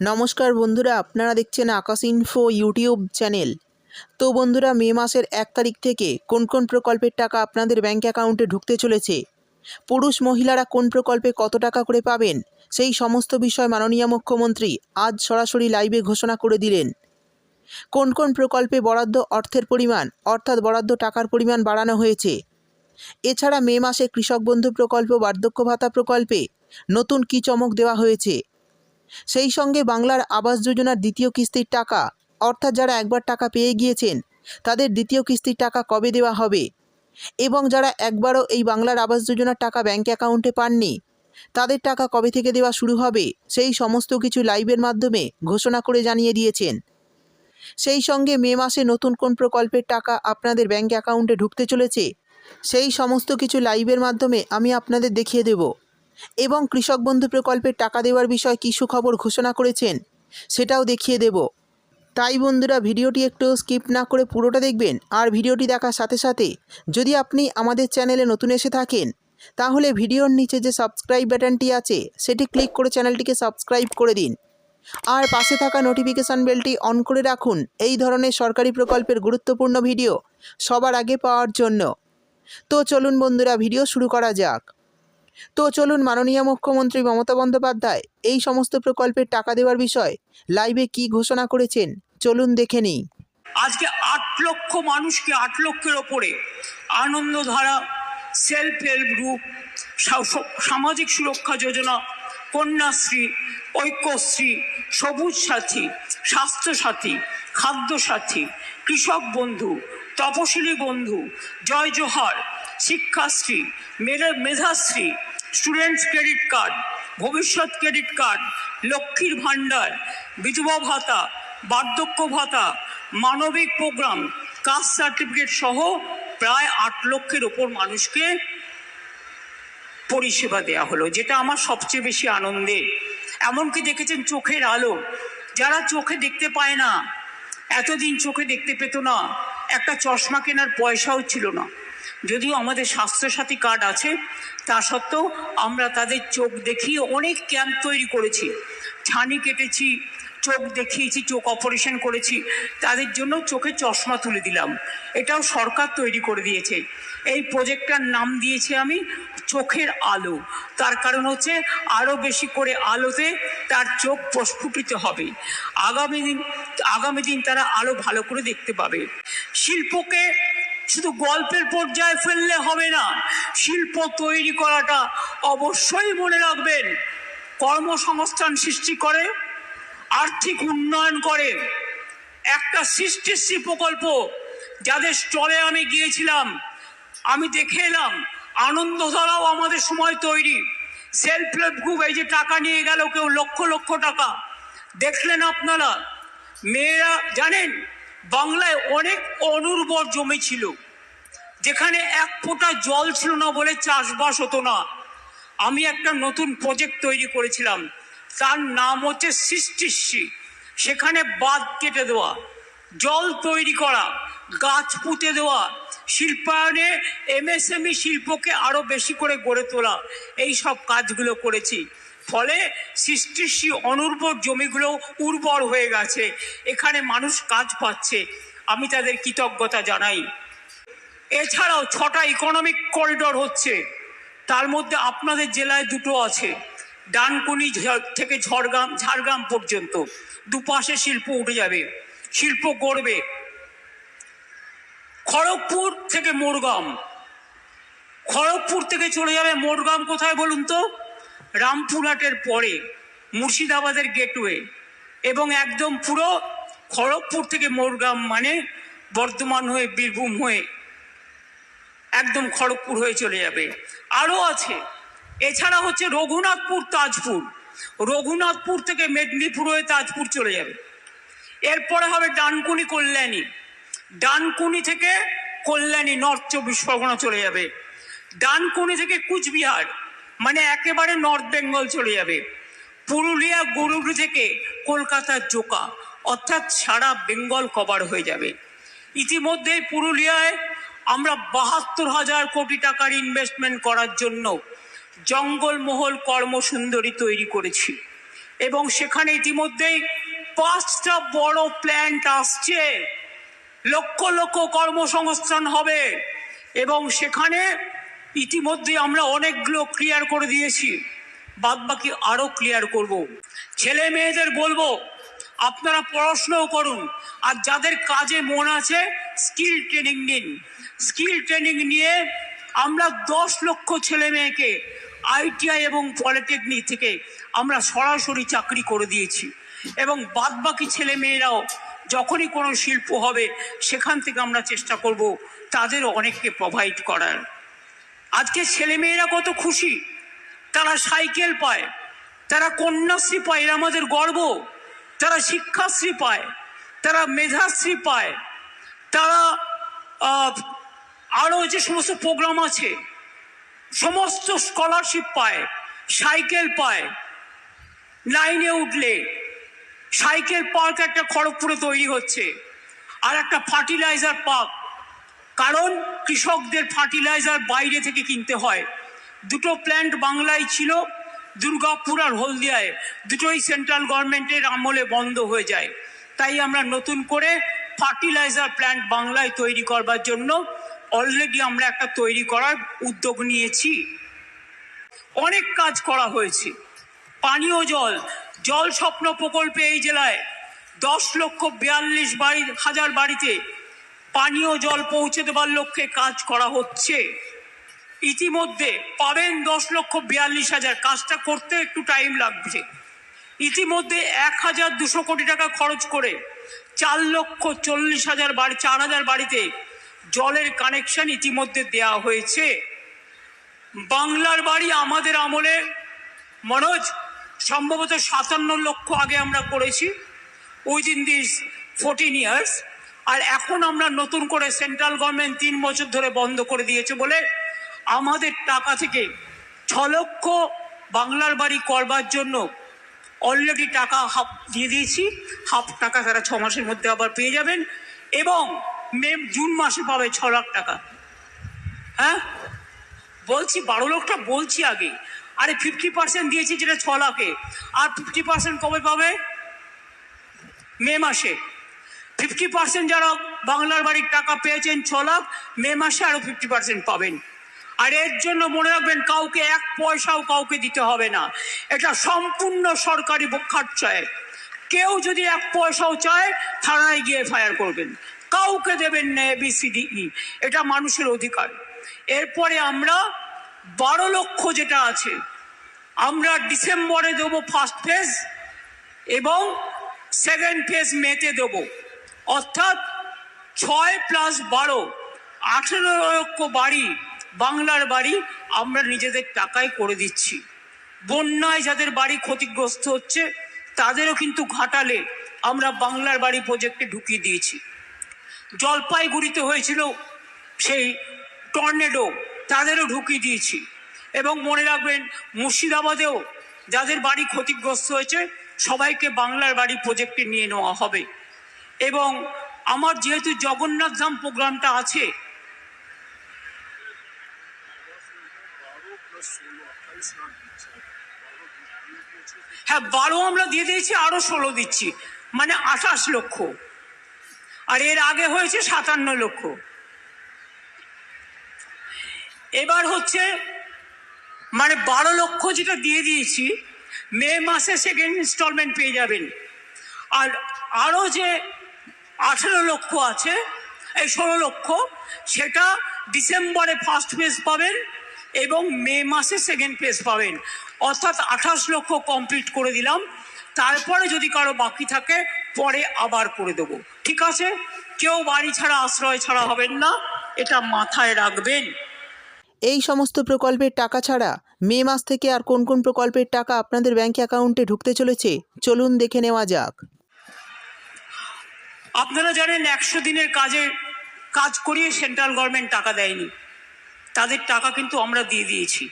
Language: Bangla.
নমস্কার বন্ধুরা, আপনারা দেখছেন আকাশ ইনফো ইউটিউব চ্যানেল তো বন্ধুরা, মে মাসের এক তারিখ থেকে কোন কোন প্রকল্পের টাকা আপনাদের ব্যাঙ্ক অ্যাকাউন্টে ঢুকতে চলেছে? পুরুষ মহিলারা কোন প্রকল্পে কত টাকা করে পাবেন? সেই সমস্ত বিষয় মাননীয় মুখ্যমন্ত্রী আজ সরাসরি লাইভে ঘোষণা করে দিলেন। কোন কোন প্রকল্পে বরাদ্দ অর্থের পরিমাণ, অর্থাৎ বরাদ্দ টাকার পরিমাণ বাড়ানো হয়েছে? এছাড়া মে মাসে কৃষক বন্ধু প্রকল্প, বার্ধক্য ভাতা প্রকল্পে নতুন কী চমক দেওয়া হয়েছে? সেই সঙ্গে বাংলার আবাস যোজনার দ্বিতীয় কিস্তির টাকা, অর্থাৎ যারা একবার টাকা পেয়ে গিয়েছেন, তাদের দ্বিতীয় কিস্তির টাকা কবে দেওয়া হবে? এবং যারা একবারও এই বাংলার আবাস যোজনার টাকা ব্যাঙ্ক অ্যাকাউন্টে পাননি, তাদের টাকা কবে থেকে দেওয়া শুরু হবে? সেই সমস্ত কিছু লাইভের মাধ্যমে ঘোষণা করে জানিয়ে দিয়েছেন। সেই সঙ্গে মে মাসে নতুন কোন প্রকল্পের টাকা আপনাদের ব্যাঙ্ক অ্যাকাউন্টে ঢুকতে চলেছে, সেই সমস্ত কিছু লাইভের মাধ্যমে আমি আপনাদের দেখিয়ে দেব। এবং কৃষক বন্ধু প্রকল্পের টাকা দেওয়ার বিষয়ে কী সুখবর ঘোষণা করেছেন, সেটাও দেখিয়ে দেব। তাই বন্ধুরা, ভিডিওটি একটু স্কিপ না করে পুরোটা দেখবেন আর ভিডিওটি দেখার সাথে সাথে যদি আপনি আমাদের চ্যানেলে নতুন এসে থাকেন, তাহলে ভিডিওর নিচে যে সাবস্ক্রাইব বাটনটি আছে, সেটি ক্লিক করে চ্যানেলটিকে সাবস্ক্রাইব করে দিন। আর পাশে থাকা নোটিফিকেশান বেলটি অন করে রাখুন, এই ধরনের সরকারি প্রকল্পের গুরুত্বপূর্ণ ভিডিও সবার আগে পাওয়ার জন্য। তো চলুন বন্ধুরা, ভিডিও শুরু করা যাক। তো চলুন মাননীয় মুখ্যমন্ত্রী মমতা বন্দ্যোপাধ্যায়, এই সমস্ত প্রকল্পের টাকা দেওয়ার বিষয় লাইভে কি ঘোষণা করেছেন, চলুন দেখে নিই। আজকে আট লক্ষ মানুষকে, আট লক্ষের ওপরে আনন্দধারা সেলফ হেল্প গ্রুপ সামাজিক সুরক্ষা যোজনা, কন্যাশ্রী, ঐক্যশ্রী, সবুজ সাথী স্বাস্থ্যসাথী খাদ্যসাথী কৃষক বন্ধু, তপশিলি বন্ধু, জয় জোহার শিক্ষাশ্রী মেধা Medhashree students credit card Bhabishyat credit card লক্ষ্মীর ভাণ্ডার, বিধবা ভাতা, বার্ধক্য ভাতা, মানবিক প্রোগ্রাম কাস্ট সার্টিফিকেট সহ প্রায় আট লক্ষের ওপর মানুষকে পরিষেবা দেওয়া হলো, যেটা আমার সবচেয়ে বেশি আনন্দে। এমনকি দেখেছেন চোখের আলো, যারা চোখে দেখতে পায় না, এতদিন চোখে দেখতে পেত না, একটা চশমা কেনার পয়সাও ছিল না। যদিও আমাদের স্বাস্থ্যসাথী কার্ড আছে, তা সত্ত্বেও আমরা তাদের চোখ দেখিয়ে অনেক ক্যাম্প তৈরি করেছি। ছানি কেটেছি, চোখ দেখিয়েছি, চোখ অপারেশন করেছি। তাদের জন্য চোখে চশমা তুলে দিলাম। এটাও সরকার তৈরি করে দিয়েছে। এই প্রজেক্টটার নাম দিয়েছি আমি চোখের আলো। তার কারণ হচ্ছে আরও বেশি করে আলোতে তার চোখ প্রস্ফুটিত হবে। আগামী দিন আগামী দিন তারা আরও ভালো করে দেখতে পাবে। শিল্পকে শুধু গল্পের পর্যায়ে ফেললে হবে না, শিল্প তৈরি করাটা অবশ্যই মনে রাখবেন। কর্মসংস্থান সৃষ্টি করে, আর্থিক উন্নয়ন করে। একটা সৃষ্টিশ্রী প্রকল্প যাদের স্টলে আমি গিয়েছিলাম, আমি দেখে এলাম, আনন্দধারাও আমাদের সময় তৈরি। সেলফ হেল্প গ্রুপ এই যে টাকা নিয়ে গেল কেউ লক্ষ লক্ষ টাকা। দেখলেন আপনারা, মেয়েরা, জানেন বাংলায় অনেক অনুর্বর জমি ছিল, যেখানে এক ফোঁটা জল ছিল না বলে চাষবাস হতো না। আমি একটা নতুন প্রজেক্ট তৈরি করেছিলাম, তার নাম হচ্ছে সৃষ্টিশ্রী সেখানে বাঁধ কেটে দেওয়া, জল তৈরি করা, গাছ পুঁতে দেওয়া, শিল্পায়নে এমএসএমই শিল্পকে আরও বেশি করে গড়ে তোলা, এই সব কাজগুলো করেছি। ফলে সৃষ্টিশ্রী অনুর্বর জমিগুলো উর্বর হয়ে গেছে। এখানে মানুষ কাজ পাচ্ছে। আমি তাদের কৃতজ্ঞতা জানাই। এছাড়াও ছটা ইকোনমিক করিডোর হচ্ছে। তার মধ্যে আপনাদের জেলায় দুটো আছে। ডানকুনি থেকে ঝড়গ্রাম, ঝাড়গ্রাম পর্যন্ত। দুপাশে শিল্প উঠে যাবে। শিল্প গড়বে। খড়গপুর থেকে মোরগাম। খড়গপুর থেকে চলে যাবে মোরগাম কোথায় বলুন তো? রামপুরহাটের পরে, মুর্শিদাবাদের গেটওয়ে এবং একদম পুরো খড়গপুর থেকে মোরগাম মানে বর্ধমান হয়ে বীরভূম হয়ে একদম খড়গপুর হয়ে চলে যাবে। আরও আছে, এছাড়া হচ্ছে রঘুনাথপুর তাজপুর। রঘুনাথপুর থেকে মেদিনীপুর হয়ে তাজপুর চলে যাবে। এরপরে হবে ডানকুনি কল্যাণী। ডানকুনি থেকে কল্যাণী, নর্থ চব্বিশ পরগনা চলে যাবে। ডানকুনি থেকে কুচবিহার। মানে একেবারে নর্থ বেঙ্গল চলে যাবে। পুরুলিয়া, গরুড়ি থেকে কলকাতার জোকা, অর্থাৎ সারা বেঙ্গল কভার হয়ে যাবে। ইতিমধ্যেই পুরুলিয়ায় আমরা বাহাত্তর হাজার কোটি টাকার ইনভেস্টমেন্ট করার জন্য জঙ্গলমহল কর্মসুন্দরী তৈরি করেছি। এবং সেখানে ইতিমধ্যেই পাঁচটা বড় প্ল্যান্ট আসছে। লক্ষ লক্ষ কর্মসংস্থান হবে। এবং সেখানে ইতিমধ্যে আমরা অনেকগুলো ক্লিয়ার করে দিয়েছি। বাদ বাকি আরও ক্লিয়ার করব। ছেলে মেয়েদের বলব, আপনারা পড়াশুনোও করুন, আর যাদের কাজে মন আছে স্কিল ট্রেনিং নিন। স্কিল ট্রেনিং নিয়ে আমরা দশ লক্ষ ছেলে মেয়েকে আইটিআই এবং পলিটেকনিক থেকে আমরা সরাসরি চাকরি করে দিয়েছি। এবং বাদবাকি ছেলে মেয়েরাও যখনই কোনো শিল্প হবে, সেখান থেকে আমরা চেষ্টা করব তাদেরও অনেককে প্রোভাইড করার। আজকে ছেলেমেয়েরা কত খুশি। তারা সাইকেল পায়, তারা কন্যাশ্রী পায়, এরা আমাদের গর্ব। তারা শিক্ষাশ্রী পায়, তারা মেধাশ্রী পায়। তারা আরও যে সমস্ত প্রোগ্রাম আছে, সমস্ত স্কলারশিপ পায়, সাইকেল পায়। লাইনে উঠলে সাইকেল পার্ক একটা খড়গপুরে তৈরি হচ্ছে, আর একটা ফার্টিলাইজার পার্ক কারণ কৃষকদের ফার্টিলাইজার বাইরে থেকে কিনতে হয়। দুটো প্ল্যান্ট বাংলায় ছিল, দুর্গাপুর আর হলদিয়ায়। দুটোই সেন্ট্রাল গভর্নমেন্টের আমলে বন্ধ হয়ে যায়। তাই আমরা নতুন করে ফার্টিলাইজার প্ল্যান্ট বাংলায় তৈরি করবার জন্য অলরেডি আমরা একটা তৈরি করার উদ্যোগ নিয়েছি। অনেক কাজ করা হয়েছে। পানীয় জল জল স্বপ্ন প্রকল্পে এই জেলায় দশ লক্ষ বিয়াল্লিশ বাড়ি, হাজার বাড়িতে পানীয় জল পৌঁছে দেবার লক্ষ্যে কাজ করা হচ্ছে। ইতিমধ্যে পাবেন দশ লক্ষ বিয়াল্লিশ হাজার। কাজটা করতে একটু টাইম লাগছে। ইতিমধ্যে এক হাজার দুশো কোটি টাকা খরচ করে চার লক্ষ চল্লিশ হাজার বাড়ি, চার হাজার বাড়িতে জলের কানেকশন ইতিমধ্যে দেওয়া হয়েছে। বাংলার বাড়ি আমাদের আমলে, মনোজ, সম্ভবত সাতান্ন লক্ষ আগে আমরা করেছি। উইদিন দিস ফোরটিন ইয়ার্স আর এখন আমরা নতুন করে সেন্ট্রাল গভর্নমেন্ট তিন বছর ধরে বন্ধ করে দিয়েছে বলে আমাদের টাকা থেকে ছ লক্ষ বাংলার বাড়ি করবার জন্য অলরেডি টাকা হাফ দিয়ে দিয়েছি। হাফ টাকা তারা ছ মাসের মধ্যে আবার পেয়ে যাবেন এবং মে জুন মাসে পাবে ছ লাখ টাকা। হ্যাঁ? বলছি বারো লক্ষটা বলছি আগে। আরে ফিফটি পার্সেন্ট দিয়েছি যেটা ছ লাখে। আর ফিফটি পার্সেন্ট কবে পাবে? মে মাসে। ফিফটি পার্সেন্ট যারা বাংলার বাড়ির টাকা পেয়েছেন ছ লাখ, মে মাসে আরও ফিফটি পার্সেন্ট পাবেন। আর এর জন্য মনে রাখবেন, কাউকে এক পয়সাও কাউকে দিতে হবে না। এটা সম্পূর্ণ সরকারি খার্চায় কেউ যদি এক পয়সাও চায়, থানায় গিয়ে ফায়ার করবেন। কাউকে দেবেন না এবিসিডি এটা মানুষের অধিকার। এরপরে আমরা বারো লক্ষ যেটা আছে, আমরা ডিসেম্বরে দেবো ফার্স্ট ফেজ এবং সেকেন্ড ফেজ মেতে দেবো। অর্থাৎ ছয় প্লাস বারো, আঠেরো লক্ষ বাড়ি, বাংলার বাড়ি আমরা নিজেদের টাকায় করে দিচ্ছি। বন্যায় যাদের বাড়ি ক্ষতিগ্রস্ত হচ্ছে, তাদেরও কিন্তু ঘাটালে আমরা বাংলার বাড়ি প্রজেক্টে ঢুকিয়ে দিয়েছি। জলপাইগুড়িতে হয়েছিল সেই টর্নেডো তাদেরও ঢুকিয়ে দিয়েছি। এবং মনে রাখবেন, মুর্শিদাবাদেও যাদের বাড়ি ক্ষতিগ্রস্ত হয়েছে, সবাইকে বাংলার বাড়ি প্রজেক্টে নিয়ে নেওয়া হবে। এবং আমার যেহেতু জগন্নাথ ধাম প্রোগ্রামটা আছে হ্যাঁ বারো আমরা দিয়ে দিয়েছি, আরও ষোলো দিচ্ছি মানে আঠাশ লক্ষ। আর এর আগে হয়েছে সাতান্ন লক্ষ। এবার হচ্ছে মানে বারো লক্ষ যেটা দিয়ে দিয়েছি, মে মাসে সেকেন্ড ইনস্টলমেন্ট পেয়ে যাবেন। আর আরও যে আঠেরো লক্ষ আছে, এই ষোলো লক্ষ। সেটা ডিসেম্বরে ফার্স্ট ফেজ পাবেন এবং মে মাসে সেকেন্ড ফেজ পাবেন। অর্থাৎ আঠাশ লক্ষ কমপ্লিট করে দিলাম। তারপরে যদি কারও বাকি থাকে, পরে আবার করে দেবো। ঠিক আছে? কেউ বাড়ি ছাড়া, আশ্রয় ছাড়া হবেন না। এটা মাথায় রাখবেন। এই সমস্ত প্রকল্পের টাকা ছাড়া মে মাস থেকে আর কোন কোন প্রকল্পের টাকা আপনাদের ব্যাংক অ্যাকাউন্টে ঢুকতে চলেছে? চলুন দেখে নেওয়া যাক। আপনারা জানেন একশো দিনের কাজে কাজ করিয়ে সেন্ট্রাল গভর্নমেন্ট টাকা দেয়নি। তাদের টাকা কিন্তু আমরা দিয়ে দিয়েছি।